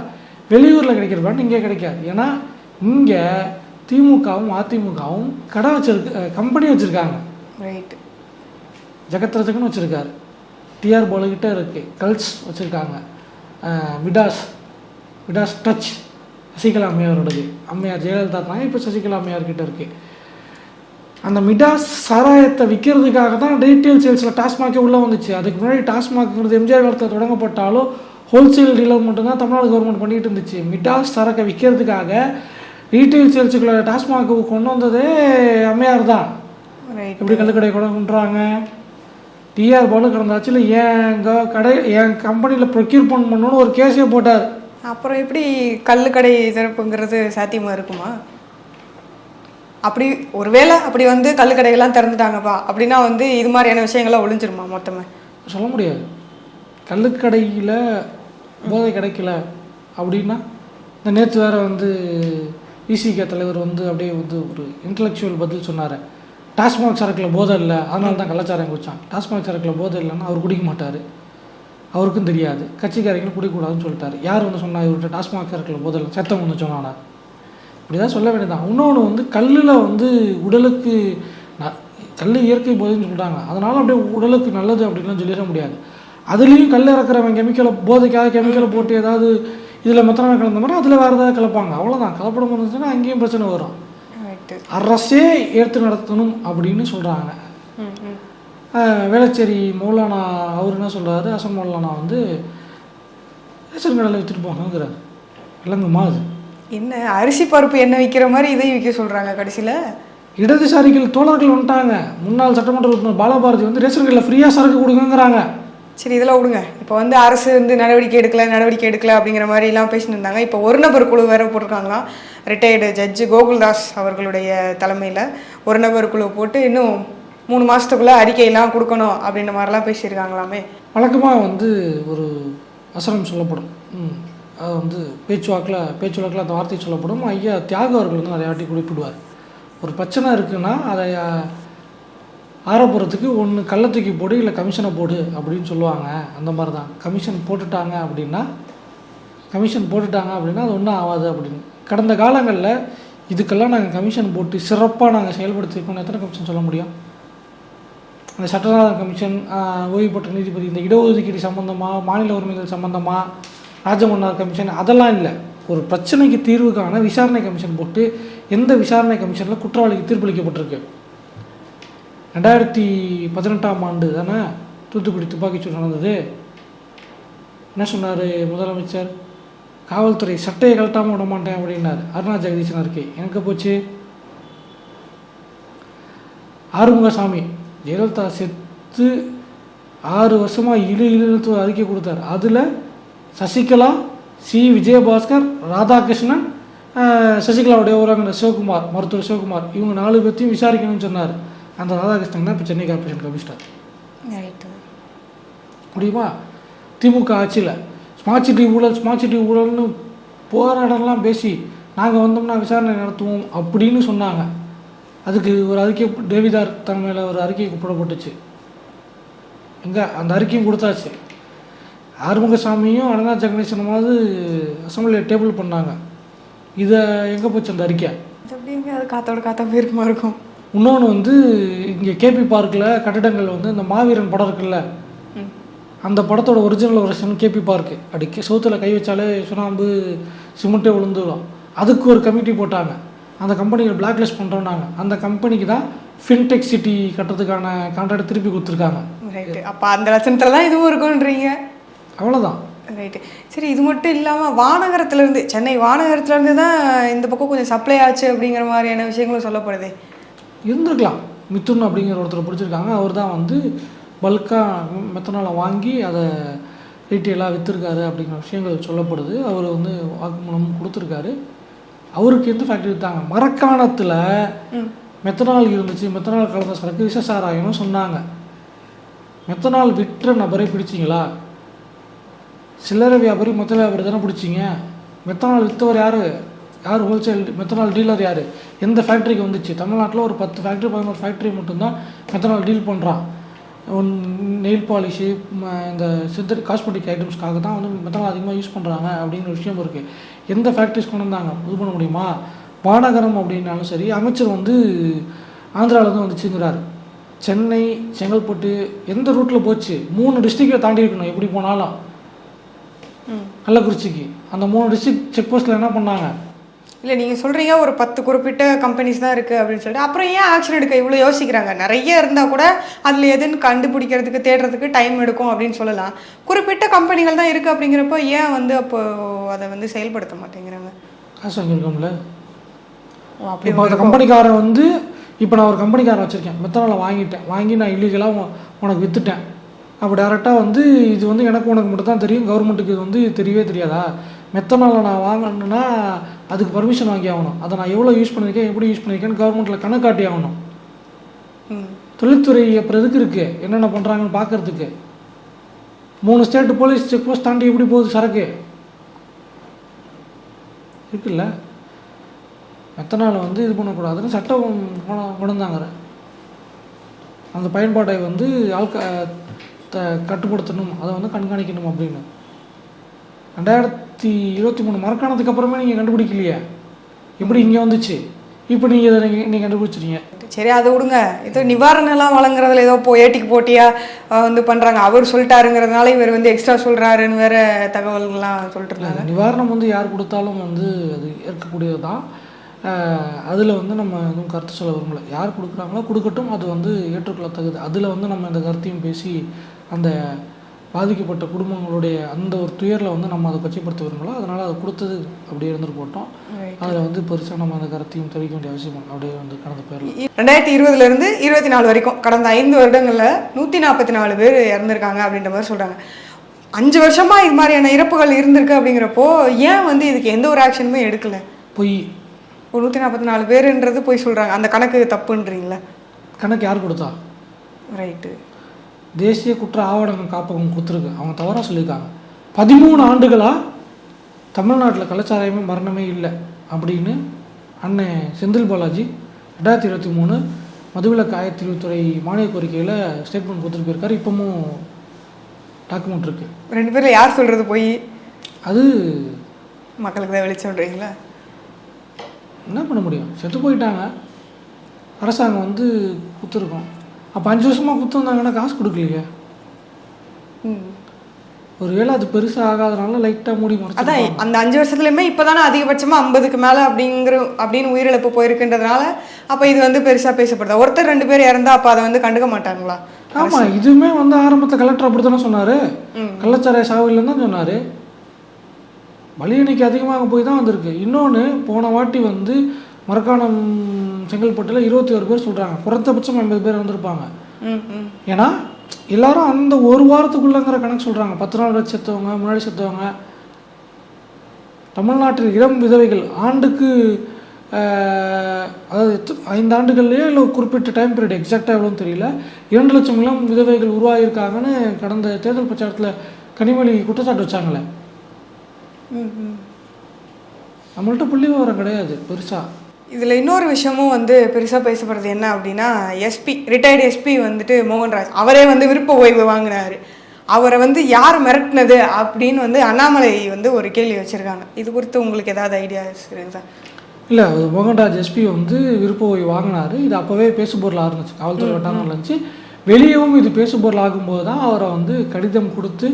வெளியூரில் கிடைக்கிற பிராண்ட் இங்கே கிடைக்காது. ஏன்னா இங்கே திமுகவும் அதிமுகவும் கடை வச்சிருக்கு கம்பெனி வச்சுருக்காங்க. ரைட்டு ஜெகத்ரஜகன் வச்சுருக்காரு. டிஆர் போலகிட்ட இருக்குது கல்ஸ் வச்சுருக்காங்க. விடாஸ் விடாஸ் டச் சசிகலா அம்மையாரோடது. அம்மையார் ஜெயலலிதா தான். இப்போ சசிகலா அம்மையார் கிட்ட இருக்குது அந்த மிடாஸ் சாராயத்தை விற்கிறதுக்காக தான் ரீட்டைல் சேல்ஸில் டாஸ்மாகே உள்ளே வந்துச்சு. அதுக்கு முன்னாடி டாஸ்மாக்ங்கிறது எம்ஜிஆர் காலத்தில் தொடங்கப்பட்டாலும் ஹோல்சேல் டீலர் மட்டும்தான் தமிழ்நாடு கவர்மெண்ட் பண்ணிட்டு இருந்துச்சு. மிடாஸ் சரக்கை விற்கிறதுக்காக ரீட்டைல் சேல்ஸுக்குள்ள டாஸ்மாக் கொண்டு வந்ததே அம்மையார் தான். எப்படி கள்ளுக்கடை கொண்டு கொண்டுறாங்க டிஆர் பாலு கடந்த ஆட்சியில் என் கடை என் கம்பெனியில் ப்ரொக்யூர்மெண்ட் பண்ணணும்னு ஒரு கேஸே போட்டார். அப்புறம் எப்படி கள்ளுக்கடை திறப்புங்கிறது சாத்தியமாக இருக்குமா? அப்படி ஒருவேளை அப்படி வந்து கள்ளுக்கடைகள்லாம் திறந்துட்டாங்கப்பா அப்படின்னா வந்து இது மாதிரியான விஷயங்கள்லாம் ஒழிஞ்சிருமா மொத்தமே? சொல்ல முடியாது. கள்ளுக்கடையில் போதை கிடைக்கல அப்படின்னா இந்த நேற்று வேற வந்து இசிகே தலைவர் வந்து அப்படியே வந்து ஒரு இன்டலெக்சுவல் பதில் சொன்னார். டாஸ்மாக் சரக்கில் போதை இல்லை அதனால தான் கள்ளச்சாரம் குடித்தான் டாஸ்மாக் சரக்கில் போதை இல்லைன்னா அவர் குடிக்க மாட்டார். அவருக்கும் தெரியாது. கட்சிக்காரங்களும் குடிக்கக்கூடாதுன்னு சொல்லிட்டாரு. யார் வந்து சொன்னால் இவர்கிட்ட டாஸ்மாக் சரக்கில் போதை இல்லை செத்தம் வந்து சொன்னானா? இப்படி தான் சொல்ல வேண்டியதான் இன்னொன்று வந்து கல்லில் வந்து உடலுக்கு கல் இயற்கை போதைன்னு சொல்கிறாங்க அதனால அப்படியே உடலுக்கு நல்லது அப்படின்லாம் சொல்லிட முடியாது. அதுலேயும் கல் இறக்குறவன் கெமிக்கலை போதைக்காக கெமிக்கலை போட்டு ஏதாவது இதில் மெத்தனால் கலந்த மாதிரி அதில் வேறு ஏதாவது கலப்பாங்க. அவ்வளோதான் கலப்படம் இருந்துச்சுன்னா அங்கேயும் பிரச்சனை வரும். அரசே ஏற்று நடத்தணும் அப்படின்னு சொல்கிறாங்க வேளச்சேரி மௌலானா அவர் என்ன சொல்றாரு? அசன் மௌலானா வந்து ரேஷன் கடையில் விற்றுட்டு போங்கிறாரு விலங்குமா அது? என்ன அரிசி பருப்பு எண்ணெய் விற்கிற மாதிரி இதையும் விற்க சொல்கிறாங்க கடைசியில். இடதுசாரிகள் தோழர்கள் வந்துட்டாங்க. முன்னாள் சட்டமன்ற உறுப்பினர் பாலபாரதி வந்து ரேஷன் கடையில் ஃப்ரீயாக சரக்கு கொடுங்கங்கிறாங்க. சரி இதெல்லாம் விடுங்க. இப்போ வந்து அரசு வந்து நடவடிக்கை எடுக்கல நடவடிக்கை எடுக்கல அப்படிங்கிற மாதிரிலாம் பேசிட்டு இருந்தாங்க. இப்போ ஒரு நபர் குழு வேற போட்டிருக்காங்களாம் ரிட்டையர்டு ஜட்ஜு கோகுல்தாஸ் அவர்களுடைய தலைமையில் ஒரு நபர் குழு போட்டு இன்னும் மூணு மாதத்துக்குள்ளே அறிக்கையெல்லாம் கொடுக்கணும் அப்படின்ற மாதிரிலாம் பேசியிருக்காங்களாமே. வழக்கமாக வந்து ஒரு வசனம் சொல்லப்படும். ம், அது வந்து பேச்சுவாக்கில் பேச்சுவாக்கில் அந்த வார்த்தை சொல்லப்படும். ஐயா தியாக அவர்கள் வந்து நிறையா வாட்டி குறிப்பிடுவார். ஒரு பிரச்சனை இருக்குன்னா அதை ஆரப்புறத்துக்கு ஒன்று கள்ள தூக்கி போடு இல்லை கமிஷனை போடு அப்படின்னு சொல்லுவாங்க. அந்த மாதிரி தான் கமிஷன் போட்டுட்டாங்க அப்படின்னா கமிஷன் போட்டுட்டாங்க அப்படின்னா அது ஒன்றும் ஆகாது அப்படின்னு. கடந்த காலங்களில் இதுக்கெல்லாம் நாங்கள் கமிஷன் போட்டு சிறப்பாக நாங்கள் செயல்படுத்திருக்கோம்னு எத்தனை கமிஷன் சொல்ல முடியும்? அந்த சட்டநாதன் கமிஷன் ஓய்வு பெற்ற நீதிபதி இந்த இடஒதுக்கீடு சம்மந்தமாக மாநில உரிமைகள் சம்மந்தமாக ராஜமன்னார் கமிஷன் அதெல்லாம் இல்லை. ஒரு பிரச்சனைக்கு தீர்வு காண விசாரணை கமிஷன் போட்டு எந்த விசாரணை கமிஷனில் குற்றவாளிக்கு தீர்ப்பளிக்கப்பட்டிருக்கு ரெண்டாயிரத்தி பதினெட்டாம் ஆண்டு தானே தூத்துக்குடி துப்பாக்கிச்சூடு நடந்தது. என்ன சொன்னார் முதலமைச்சர்? காவல்துறை சட்டையை கழட்டாமல் விட மாட்டேன் அப்படின்னாரு. அருணா ஜெகதீசன் இருக்கே எனக்கு போச்சு. ஆறுமுகசாமி ஜெயலலிதா செத்து ஆறு வருஷமாக இழு இழுத்து அறிக்கை கொடுத்தார். அதில் சசிகலா சி. விஜயபாஸ்கர் ராதாகிருஷ்ணன் சசிகலாவுடைய உறவினர் சிவகுமார் மருத்துவர் சிவகுமார் இவங்க நாலு பேர்த்தையும் விசாரிக்கணும்னு சொன்னார். அந்த ராதாகிருஷ்ணன் தான் இப்போ சென்னை கார்பரேஷன் கமிஷனர். முடியுமா திமுக ஆட்சியில். ஸ்மார்ட் சிட்டி ஊழல் ஸ்மார்ட் சிட்டி ஊழல்னு போராடலாம் பேசி நாங்கள் வந்தோம்னா விசாரணை நடத்துவோம் அப்படின்னு சொன்னாங்க. அதுக்கு ஒரு அறிக்கை தேவிதார் தலைமையில் ஒரு அறிக்கை கூப்பிடப்பட்டுச்சு எங்கே? அந்த அறிக்கையும் கொடுத்தாச்சு. ஆறுமுகசாமியும் அனந்தா ஜெகணேசனுமாவது அசம்பிளியில் டேபிள் பண்ணாங்க. இதை எங்கே போச்சு அந்த அறிக்கை? எப்படிங்க அது காத்தோட காத்தா போயிருக்குமா இருக்கும்? இன்னொன்று வந்து இங்கே கேபி பார்க்கில் கட்டிடங்கள் வந்து இந்த மாவீரன் படம் இருக்குல்ல? அந்த படத்தோட ஒரிஜினல் வருஷன் கேபி பார்க்கு அடிக்க. சவுத்தில் கை வச்சாலே சுண்ணாம்பு சிமெண்ட்டே விழுந்துடும் அதுக்கு ஒரு கமிட்டி போட்டாங்க. அந்த கம்பெனியை பிளாக் லிஸ்ட் பண்ணுறோன்னாங்க அந்த கம்பெனிக்கு தான் ஃபின்டெக் சிட்டி கட்டுறதுக்கான கான்ட்ராக்ட் திருப்பி கொடுத்துருக்காங்க. அப்போ அந்த லட்சணத்தில் தான் இதுவும் இருக்குன்றீங்க அவ்வளோதான் ரைட்டு சரி இது மட்டும் இல்லாமல் வானகரத்துலேருந்து சென்னை வானகரத்துலேருந்து தான் இந்த பக்கம் கொஞ்சம் சப்ளை ஆச்சு அப்படிங்கிற மாதிரியான விஷயங்களும் சொல்லப்படுதே. இருந்திருக்கலாம். மிதுன் அப்படிங்கிற ஒருத்தர் பிடிச்சிருக்காங்க. அவர் தான் வந்து பல்காக மெத்தனாலை வாங்கி அதை ரீட்டெயிலாக விற்றுருக்காரு அப்படிங்கிற விஷயங்கள் சொல்லப்படுது. அவர் வந்து வாக்குமூலம் கொடுத்துருக்காரு. அவருக்கு எந்த ஃபேக்ட்ரி விற்றாங்க மரக்காணத்தில் மெத்தனால் இருந்துச்சு. மெத்தனால் கலந்த சரக்கு விஷசாராயம்னு சொன்னாங்க. மெத்தனால் விற்ற நபரை பிடிச்சிங்களா? சில்லறை வியாபாரி மொத்த வியாபாரி தானே பிடிச்சிங்க? மெத்தனால் விற்றவர் யார்? யார் ஹோல்சேல் மெத்தனால் டீலர் யார்? எந்த ஃபேக்ட்ரிக்கு வந்துச்சு? தமிழ்நாட்டில் ஒரு பத்து ஃபேக்ட்ரி பதினோரு ஃபேக்ட்ரி மட்டும்தான் மெத்தனால் டீல் பண்ணுறான் நெயில் பாலிஷு இந்த சித்தர் காஸ்மெட்டிக் ஐட்டம்ஸ்க்காக தான் வந்து மெத்தனால் அதிகமாக யூஸ் பண்ணுறாங்க அப்படிங்கிற விஷயம் இருக்குது எந்த ஃபேக்ட்ரிஸ் கொண்டு வந்தாங்க? இது பண்ண முடியுமா? மாநகரம் அப்படின்னாலும் சரி அமைச்சர் வந்து ஆந்திராவில் தான் வந்துச்சுங்கிறாரு. சென்னை செங்கல்பட்டு எந்த ரூட்டில் போச்சு? மூணு டிஸ்ட்ரிக்டை தாண்டி இருக்கணும் எப்படி போனாலும். கள்ளக்குறிச்சிக்கு. அந்த மூணு டிஸ்ட்ரிக்ட் செக் போஸ்ட்டில் என்ன பண்ணாங்க? இல்லை நீங்கள் சொல்கிறீங்க ஒரு பத்து குறிப்பிட்ட கம்பெனிஸ் தான் இருக்குது அப்படின்னு சொல்லிட்டு. அப்புறம் ஏன் ஆக்ஷன் எடுக்க இவ்வளோ யோசிக்கிறாங்க? நிறைய இருந்தால் கூட அதில் எதுன்னு கண்டுபிடிக்கிறதுக்கு தேடுறதுக்கு டைம் எடுக்கும் அப்படின்னு சொல்லலாம். குறிப்பிட்ட கம்பெனிகள் தான் இருக்குது அப்படிங்கிறப்போ ஏன் வந்து அப்போ அதை வந்து செயல்படுத்த மாட்டேங்கிறாங்க? காசு வாங்கியிருக்கோம்ல. அப்படி அந்த கம்பெனிக்காரன் வந்து இப்போ நான் ஒரு கம்பெனிக்காரன் வச்சுருக்கேன். மெத்தனால வாங்கிட்டேன். வாங்கி நான் இல்லீகலாக உனக்கு விற்றுட்டேன் அப்போ டேரெக்டாக வந்து இது வந்து எனக்கு உனக்கு மட்டும் தான் தெரியும் கவர்மெண்ட்டுக்கு இது வந்து தெரியவே தெரியாதா? மெத்தனால நான் வாங்கணும்னா அதுக்கு பர்மிஷன் வாங்கி ஆகணும். அதை நான் எவ்வளோ யூஸ் பண்ணியிருக்கேன் எப்படி யூஸ் பண்ணியிருக்கேன்னு கவர்மெண்ட்டில் கணக்காட்டி ஆகணும். தொழில்துறை அப்புறம் எதுக்கு இருக்குது என்னென்ன பண்ணுறாங்கன்னு பார்க்கறதுக்கு மூணு ஸ்டேட் போலீஸ் செக் போஸ்ட் தாண்டி எப்படி போகுது சரக்கு? இருக்குல்ல? மெத்தனால் வந்து இது பண்ணக்கூடாதுன்னு சட்டம் கொண்டு- கொண்டு வந்தாங்க அந்த பயன்பாட்டை வந்து ஆள்க த கட்டுப்படுத்தணும். அதை வந்து கண்காணிக்கணும் அப்படின்னு. ரெண்டாயிரத்தி இருபத்தி மூணு மரக்காணத்துக்கு அப்புறமே நீங்கள் கண்டுபிடிக்கலையே. எப்படி இங்கே வந்துச்சு? இப்போ நீங்கள் இதை நீங்கள் நீங்கள் கண்டுபிடிச்சிட்டீங்க. சரி அதை விடுங்க. இது நிவாரணம் எல்லாம் வழங்குறதுல ஏதோ போ ஏட்டிக்கு போட்டியா அஹ், வந்து பண்றாங்க. அவர் சொல்லிட்டாருங்கிறதுனால இவர் வந்து எக்ஸ்ட்ரா சொல்றாருன்னு வேற தகவல்கள்லாம் சொல்லிட்டு இருந்தாங்க. நிவாரணம் வந்து யார் கொடுத்தாலும் வந்து அது ஏற்கக்கூடியது தான் அதில் வந்து நம்ம எதுவும் கருத்து சொல்ல விரும்பல. யார் கொடுக்குறாங்களோ கொடுக்கட்டும் அது வந்து ஏற்றுக்கொள்ளத்தகுது அதில் வந்து நம்ம இந்த கருத்தையும் பேசி அந்த பாதிக்கப்பட்ட குடும்பங்களுடைய அந்த ஒரு துயரில் வந்து நம்ம அதை கொச்சைப்படுத்த விரும்பல. அதனால் அதை கொடுத்தது அப்படியே இருந்துட்டு போட்டோம். அதில் வந்து பெருசாக நம்ம அந்த கருத்தையும் தெரிவிக்க வேண்டிய அவசியம். அப்படியே வந்து கடந்த பேரில். ரெண்டாயிரத்தி இருபதுல இருந்து இருபத்தி நாலு வரைக்கும் கடந்த ஐந்து வருடங்கள்ல நூத்தி நாற்பத்தி நாலு பேர் இறந்திருக்காங்க அப்படின்ற மாதிரி சொல்றாங்க. அஞ்சு வருஷமா இது மாதிரியான இறப்புகள் இருந்திருக்கு அப்படிங்கிறப்போ ஏன் வந்து இதுக்கு எந்த ஒரு ஆக்ஷனுமே எடுக்கல? பொய் ஒரு நூத்தி நாற்பத்தி நாலு பேருன்றது போய் சொல்றாங்க. அந்த கணக்கு தப்புன்றீங்களா? கணக்கு யார் கொடுத்தா? ரைட்டு தேசிய குற்ற ஆவணங்கள் காப்பகம் கொடுத்துருக்கு. அவங்க தவறாக சொல்லியிருக்காங்க. பதிமூணு ஆண்டுகளாக தமிழ்நாட்டில் கலாச்சாரமே மரணமே இல்லை அப்படின்னு அண்ணன் செந்தில் பாலாஜி ரெண்டாயிரத்தி இருபத்தி மூணு மதுவிலக்கு ஆயத்தீர்வுத்துறை மானிய கோரிக்கையில் ஸ்டேட்மெண்ட் கொடுத்துட்டு போயிருக்காரு இப்போவும் டாக்குமெண்ட் இருக்குது ரெண்டு பேர்ல யார் சொல்றது போய்? அது மக்களுக்கு தான் வெளிச்சம்ன்றீங்களா? என்ன பண்ண முடியும்? செத்து போயிட்டாங்க. அரசாங்கம் வந்து கொடுத்துருக்கோம் அப்போ அஞ்சு வருஷமாக கொடுத்துருந்தாங்கன்னா காசு கொடுக்கலையே? ம். ஒருவேளை அது பெருசாக ஆகாதனால லைட்டாக மூடி மறைச்சு அதான் அந்த அஞ்சு வருஷத்துலயுமே இப்பதானே அதிகபட்சமா ஐம்பதுக்கு மேல அப்படிங்கிற அப்படின்னு உயிரிழப்பு போயிருக்குன்றதுனால அப்ப இது வந்து பெருசா பேசப்படுதா? ஒருத்தர் ரெண்டு பேர் இறந்தா அப்ப அதை வந்து கண்டுக்க மாட்டாங்களா? ஆமாம் இதுவுமே வந்து ஆரம்பத்தில் கலெக்டர் அப்படி தானே சொன்னார். கள்ளச்சாராய சாவில்னு தான் சொன்னார். பலி எண்ணிக்கை அதிகமாக போய் தான் வந்திருக்கு. இன்னொன்று போன வாட்டி வந்து மரக்காணம் செங்கல்பட்டில் இருபத்தி ஒரு பேர் சொல்கிறாங்க குறைந்தபட்சம் ஐம்பது பேர் வந்திருப்பாங்க ஏன்னா எல்லாரும் அந்த ஒரு வாரத்துக்குள்ளங்கிற கணக்கு சொல்கிறாங்க பத்து நாள் வச்சு செத்தவங்க முன்னாடி செத்தவங்க. தமிழ்நாட்டில் இளம் விதவைகள் ஆண்டுக்கு அதாவது ஐந்து ஆண்டுகள்லேயே இல்லை குறிப்பிட்ட டைம் பீரியட் எக்ஸாக்டாக எவ்வளோன்னு தெரியல. இரண்டு லட்சம் இளம் விதவைகள் உருவாகியிருக்காங்கன்னு கடந்த தேர்தல் பிரச்சாரத்தில் கனிமொழி குற்றச்சாட்டு வச்சாங்களே. நம்மள்ட்ட புள்ளி விவரம் கிடையாது பெருசாக இதுல இன்னொரு விஷயமும் வந்து பெருசா பேசப்படுறது என்ன அப்படின்னா எஸ்பி ரிட்டையர்டு எஸ்பி வந்துட்டு மோகன்ராஜ் அவரே வந்து விருப்ப ஓய்வு வாங்கினாரு அவரை வந்து யார் மிரட்டினது அப்படின்னு வந்து அண்ணாமலை வந்து ஒரு கேள்வி வச்சிருக்காங்க. இது குறித்து உங்களுக்கு ஏதாவது ஐடியாஸ் இருக்குதா? இல்லை மோகன்ராஜ் எஸ்பி வந்து விருப்ப ஓய்வு வாங்கினாரு. இது அப்போவே பேசுபொருளாக இருந்துச்சு காவல்துறை வட்டாரம் இருந்துச்சு. வெளியவும் இது பேசுபொருள் ஆகும்போது தான் அவரை வந்து கடிதம் கொடுத்து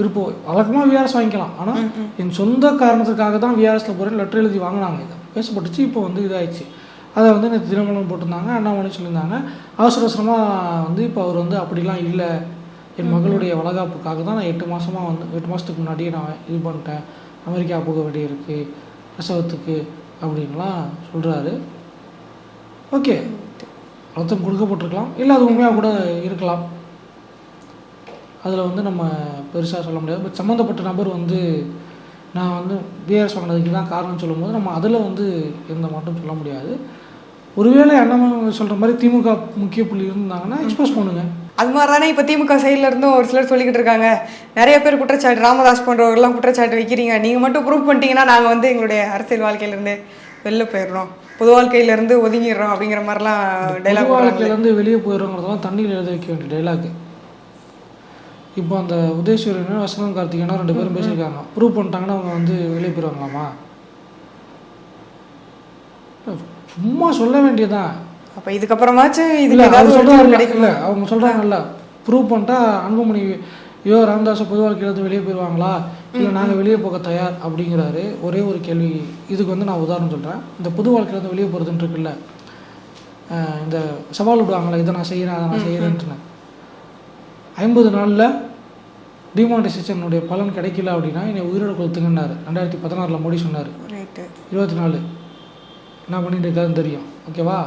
விருப்ப ஓய்வு வழக்கமாக விஆர்எஸ் வாங்கிக்கலாம். ஆனால் என் சொந்த காரணத்துக்காக தான் விஆர்எஸில் போகிறேன் லெட்டர் எழுதி வாங்கினாங்க இதை. பேசப்பட்டுச்சு இப்போ வந்து இதாயிடுச்சு. அதை வந்து நேற்று தினமலம் போட்டிருந்தாங்க அண்ணாமலை சொல்லியிருந்தாங்க. அவசர அவசரமாக வந்து இப்போ அவர் வந்து அப்படிலாம் இல்லை. என் மகளுடைய வளகாப்புக்காக தான் நான் எட்டு மாதமாக வந்து எட்டு மாதத்துக்கு முன்னாடியே நான் இது பண்ணிட்டேன். அமெரிக்கா போக வேண்டியிருக்கு பிரசவத்துக்கு அப்படின்லாம் சொல்கிறாரு ஓகே. அர்த்தம் கொடுக்கப்பட்டிருக்கலாம். இல்லை அது உண்மையாக கூட இருக்கலாம். அதில் வந்து நம்ம பெருசாக சொல்ல முடியாது. பட் சம்மந்தப்பட்ட நபர் வந்து நான் வந்து பிஆர்எஸ் வாங்கினதுக்கு தான் காரணம் சொல்லும்போது நம்ம அதில் வந்து எந்த மாற்றம் சொல்ல முடியாது. ஒருவேளை அண்ணாமலை சொல்கிற மாதிரி திமுக முக்கிய புள்ளி இருந்தாங்கன்னா எக்ஸ்போஸ் பண்ணுங்க. அது மாதிரி தானே இப்போ திமுக சைடில் இருந்தும் ஒரு சிலர் சொல்லிக்கிட்டு இருக்காங்க. நிறைய பேர் குற்றச்சாட்டு ராமதாஸ் போன்றவர்கள்லாம் குற்றச்சாட்டு வைக்கிறீங்க. நீங்கள் மட்டும் ப்ரூவ் பண்ணிட்டீங்கன்னா நாங்கள் வந்து எங்களுடைய அரசியல் வாழ்க்கையிலேருந்து வெளில போயிடுறோம். பொது வாழ்க்கையிலேருந்து ஒதுங்கிடுறோம் அப்படிங்கிற மாதிரிலாம் டைலாக் வாழ்க்கையிலேருந்து வெளியே போயிடுறோங்கிறதெல்லாம் தண்ணியில் எழுத வைக்க வேண்டிய டைலாக் இப்போ அந்த உதயசூரியனும் வசந்தம் கார்த்திகேயனும் ரெண்டு பேரும் பேசியிருக்காங்க. ப்ரூவ் பண்ணிட்டாங்கன்னா அவங்க வந்து வெளியே போயிடுவாங்களாமா? சும்மா சொல்ல வேண்டியதான் அப்போ இதுக்கப்புறமாச்சும் இதுக்கு அவங்க இல்ல அவங்க சொல்றாங்கல்ல ப்ரூவ் பண்ணிட்டா அன்புமணி ஐயோ ராமதாஸ் பொது வாழ்க்கையிலேருந்து வெளியே போயிடுவாங்களா? இல்லை நாங்கள் வெளியே போக தயார் அப்படிங்கிறாரு. ஒரே ஒரு கேள்வி இதுக்கு வந்து நான் உதாரணம் சொல்கிறேன் இந்த பொது வாழ்க்கையிலேருந்து வெளியே போகிறதுன்னு இருக்குல்ல இந்த சவால் விடுவாங்களே இதை நான் செய்கிறேன் அதை நான் செய்கிறேன்ட்டு ஐம்பது நாளில் டிமானிட்டைசேஷனுடைய பலன் கிடைக்கல அப்படின்னா என்னை உயிரோடு கொளுத்துங்கன்னாரு. ரெண்டாயிரத்தி பதினாறில் மோடி சொன்னார். இருபத்தி நாலு. என்ன பண்ணிட்டு இருக்காருன்னு தெரியும். ஓகேவா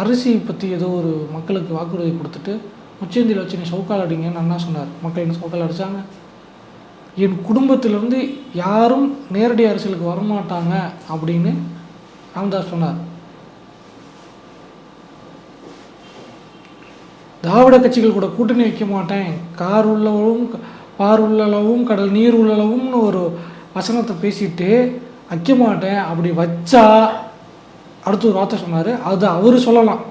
அரிசி பற்றி ஏதோ ஒரு மக்களுக்கு வாக்குறுதி கொடுத்துட்டு உச்சேந்தியில் வச்சு நீ சவுக்கால் அடிங்கன்னு அண்ணா சொன்னார்? மக்கள் என்ன சவுக்கால் அடிச்சாங்க? என் குடும்பத்திலிருந்து யாரும் நேரடி அரசியலுக்கு வரமாட்டாங்க அப்படின்னு ராமதாஸ் சொன்னார். திராவிட கட்சிகள் கூட கூட்டணி வைக்க மாட்டேன். கார் உள்ளளவும் பார் உள்ளளவும் கடல் நீர் உள்ளளவும்னு ஒரு வசனத்தை பேசிட்டு வைக்க மாட்டேன். அப்படி வச்சா அடுத்து ஒரு வார்த்தை சொன்னார். அது அவர் சொல்லலாம்.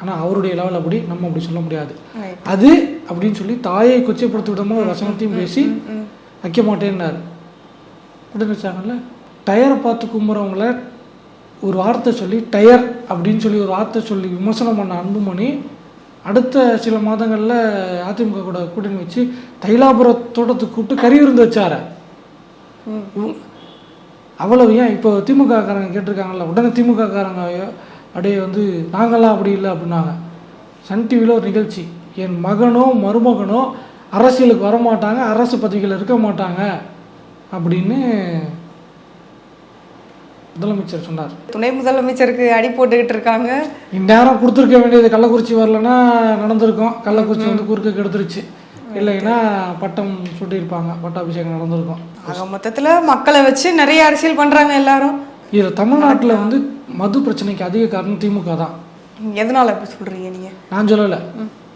ஆனால் அவருடைய லெவல் அப்படி நம்ம அப்படி சொல்ல முடியாது. அது அப்படின்னு சொல்லி தாயை கொச்சைப்படுத்த விதமாக ஒரு வசனத்தையும் பேசி வைக்க மாட்டேன்னாரு. உடனே வச்சாங்கல்ல டயரை பார்த்து கும்புறவங்கள ஒரு வார்த்தை சொல்லி டயர் அப்படின்னு சொல்லி ஒரு வார்த்தை சொல்லி விமர்சனம் பண்ண அன்புமணி அடுத்த சில மாதங்களில் அதிமுக கூட கூட்டணி வச்சு தைலாபுர தோட்டத்துக்கு கூப்பிட்டு கறி விருந்து வச்சார. அவ்வளவு ஏன்? இப்போ திமுக காரங்க கேட்டிருக்காங்கல்ல உடனே திமுக காரங்க அப்படியே வந்து நாங்களாம் அப்படி இல்லை அப்படின்னாங்க. சன் டிவியில் ஒரு நிகழ்ச்சி. என் மகனோ மருமகனோ அரசியலுக்கு வரமாட்டாங்க அரசு பதவிகள் இருக்க மாட்டாங்க அப்படின்னு முதலமைச்சர் சொன்னார். துணை முதலமைச்சருக்கு அடி போட்டுக்கிட்டு இருக்காங்க. இந்நேரம் கொடுத்துருக்க வேண்டியது கள்ளக்குறிச்சி வரலன்னா நடந்திருக்கும். கள்ளக்குறிச்சி வந்து குறுக்க கெடுத்துருச்சு. இல்லைன்னா பட்டம் சுட்டியிருப்பாங்க. பட்டாபிஷேகம் நடந்திருக்கும். ஆக மொத்தத்துல மக்களை வச்சு நிறைய அரசியல் பண்றாங்க எல்லாரும். இதில் தமிழ்நாட்டில் வந்து மது பிரச்சனைக்கு அதிக காரணம் திமுக தான். எதனால அப்படி சொல்றீங்க நீங்க? நான் சொல்லலை.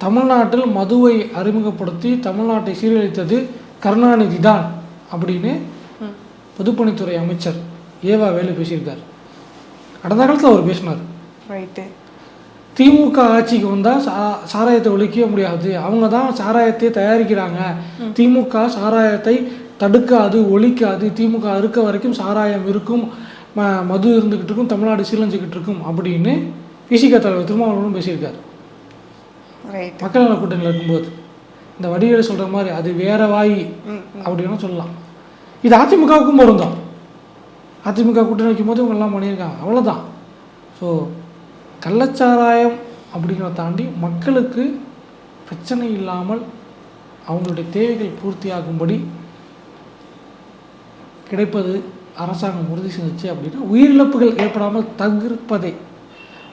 தமிழ்நாட்டில் மதுவை அறிமுகப்படுத்தி தமிழ்நாட்டை சீரழித்தது கருணாநிதி தான் அப்படின்னு பொதுப்பணித்துறை அமைச்சர் ஏவா வேலு பேசியிருக்கார். கடந்த காலத்தில் அவர் பேசினார். ரைட்டு திமுக ஆட்சிக்கு வந்தால் சா சாராயத்தை ஒழிக்கவே முடியாது. அவங்க தான் சாராயத்தை தயாரிக்கிறாங்க. திமுக சாராயத்தை தடுக்காது ஒழிக்காது. திமுக இருக்க வரைக்கும் சாராயம் இருக்கும். ம மது இருந்துக்கிட்டு இருக்கும். தமிழ்நாடு சீரழிஞ்சுக்கிட்டு இருக்கும் அப்படின்னு பிசிக தலைவர் திருமாவளவனும் பேசியிருக்காரு. மக்கள் நல கூட்டணியில் இருக்கும்போது இந்த வடிவேலு சொல்கிற மாதிரி அது வேற வாய் அப்படின்னு சொல்லலாம். இது அதிமுகவுக்கும் பொருந்தும். அதிமுக கூட்டணி வைக்கும்போது இவங்கெல்லாம் பண்ணியிருக்காங்க. அவ்வளோதான் ஸோ கள்ளச்சாராயம் அப்படிங்கிறத தாண்டி மக்களுக்கு பிரச்சனை இல்லாமல் அவங்களுடைய தேவைகள் பூர்த்தியாகும்படி கிடைப்பது அரசாங்கம் உறுதி செஞ்சுச்சு அப்படின்னா உயிரிழப்புகள் ஏற்படாமல் தவிர்ப்பதை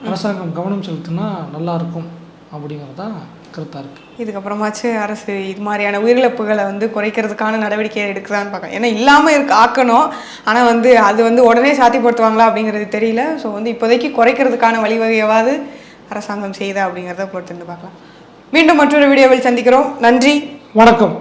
அரசாங்கம் கவனம் செலுத்தினா நல்லா இருக்கும் கருத்தாக இருக்குது இதுக்கப்புறமாச்சு அரசு இது மாதிரியான உயிரிழப்புகளை வந்து குறைக்கிறதுக்கான நடவடிக்கை எடுக்குதான்னு பார்க்கலாம். ஏன்னா இல்லாமல் இருக்க ஆக்கணும். ஆனால் வந்து அது வந்து உடனே சாத்தியப்படுத்துவாங்களா அப்படிங்கிறது தெரியல. ஸோ வந்து இப்போதைக்கு குறைக்கிறதுக்கான வழிவகையாவது அரசாங்கம் செய்யுதா அப்படிங்கிறத பொறுத்து பார்க்கலாம். மீண்டும் மற்றொரு வீடியோவில் சந்திக்கிறோம். நன்றி. வணக்கம்.